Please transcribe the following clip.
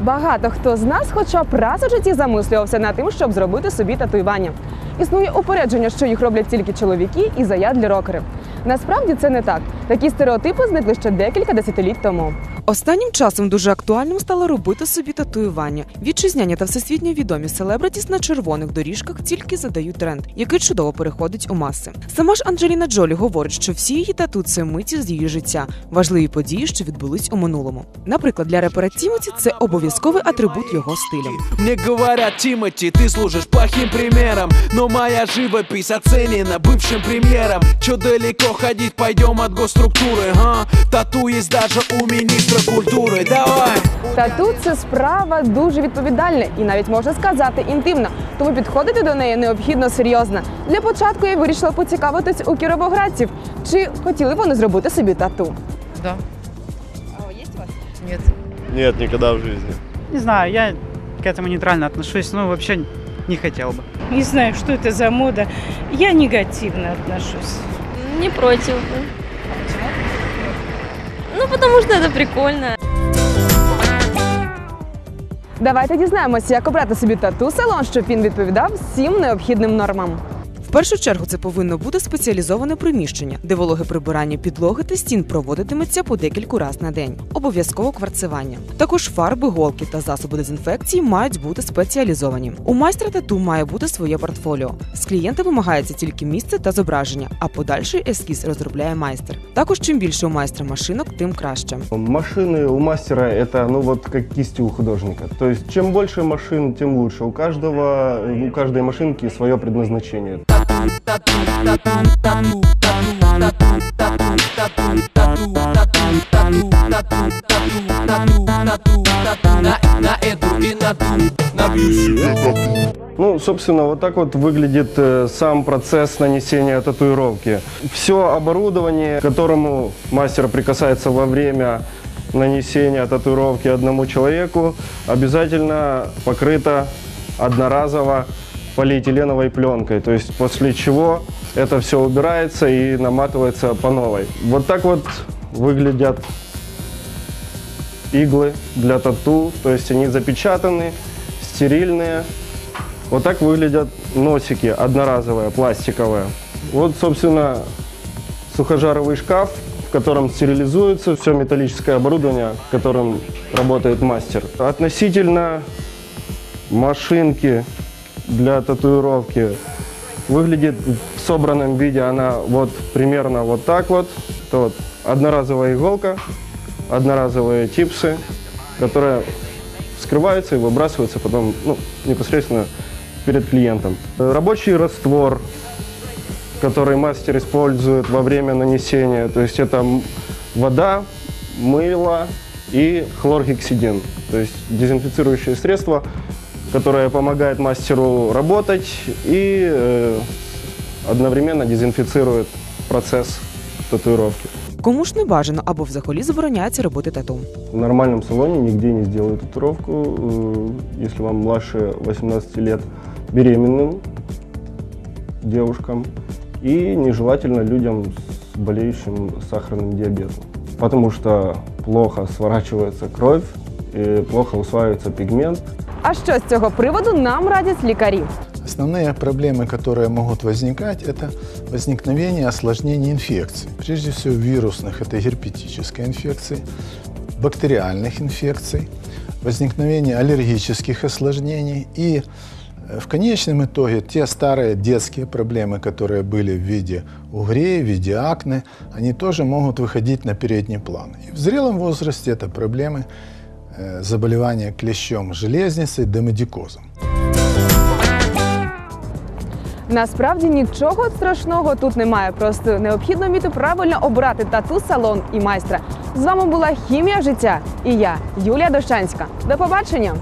Багато хто з нас, хоча б раз у житті замислювався над тим, щоб зробити собі татуювання. Існує упередження, що їх роблять тільки чоловіки і заядлі рокери. Насправді це не так. Такі стереотипи зникли ще декілька десятиліть тому. Останнім часом дуже актуальним стало робити собі татуювання. Вітчизняні та всесвітньо відомі селебритіс на червоних доріжках тільки задають тренд, який чудово переходить у маси. Сама ж Анджеліна Джолі говорить, що всі її тату це миті з її життя, важливі події, що відбулись у минулому. Наприклад, для репера Тімоті це обов'язковий атрибут його стилю. Мне говорят, Тимати, ты служишь плохим примером Но моя живопись оценена бывшим премьером Чё далеко ходить, пойдем от госструктуры, а? Тату есть даже у министра культуры, давай! Тату це справа дуже відповідальна і навіть можна сказати інтимна. Тому підходити до неї необхідно серйозно. Для початку я вирішила поцікавитись у кіровоградців, чи хотіли вони зробити собі тату. Да. А є у вас? Нет. Нет, никогда в жизни. Не знаю, я к этому нейтрально отношусь, но вообще не хотел бы. Не знаю, что это за мода. Я негативно отношусь. Не против. Потому что это прикольно. Давайте дізнаємося, як обрати собі тату салон, щоб він відповідав всім необхідним нормам. В першу чергу це повинно бути спеціалізоване приміщення, де вологе прибирання підлоги та стін проводитиметься по декілька разів на день. Обов'язково кварцевання. Також фарби, голки та засоби дезінфекції мають бути спеціалізовані. У майстра тату має бути своє портфоліо. З клієнта вимагається тільки місце та зображення, а подальший ескіз розробляє майстер. Також чим більше у майстра машинок, тим краще. Машины у мастера это, ну вот как кисти у художника. То есть чем больше машин, тем лучше. У каждого, у каждой машинки свое предназначение. Ну, собственно, вот так вот выглядит э, сам процесс нанесения татуировки. Все оборудование, к которому мастер прикасается во время нанесения татуировки одному человеку, обязательно покрыто одноразово полиэтиленовой пленкой. То есть после чего это все убирается и наматывается по новой. Вот так вот выглядят иглы для тату. То есть они запечатаны, стерильные. Вот так выглядят носики одноразовые, пластиковые. Вот, собственно, сухожаровый шкаф, в котором стерилизуется все металлическое оборудование, которым работает мастер. Относительно машинки для татуировки выглядит в собранном виде она вот примерно вот так вот. Это вот одноразовая иголка, одноразовые типсы, которые вскрываются и выбрасываются потом ну, непосредственно перед клиентом. Рабочий раствор, который мастер использует во время нанесения, то есть это вода, мыло и хлоргексидин, то есть дезинфицирующее средство, которое помогает мастеру работать и э, одновременно дезинфицирует процесс татуировки. Кому ж не бажано або взагалі забороняється робити тату. В нормальном салоне нигде не сделают татуировку, э, если вам младше 18 лет, беременным девушкам и нежелательно людям с болеющим сахарным диабетом, потому что плохо сворачивается кровь, и плохо усваивается пигмент, А що з цього приводу нам радять лікарі? Основные проблемы, которые могут возникать, это возникновение осложнений инфекций. Прежде всего вирусных, это герпетическая инфекции, бактериальных инфекций, возникновение аллергических осложнений и э, в конечном итоге те старые детские проблемы, которые были в виде угрей, в виде акне, они тоже могут выходить на передний план. И в зрелом возрасте это проблемы э, заболевания клещом железницы, демедикозом. Насправді нічого страшного тут немає. Просто необхідно вміти правильно обрати тату салон і майстра. З вами була хімія життя і я, Юлія Дощанська. До побачення!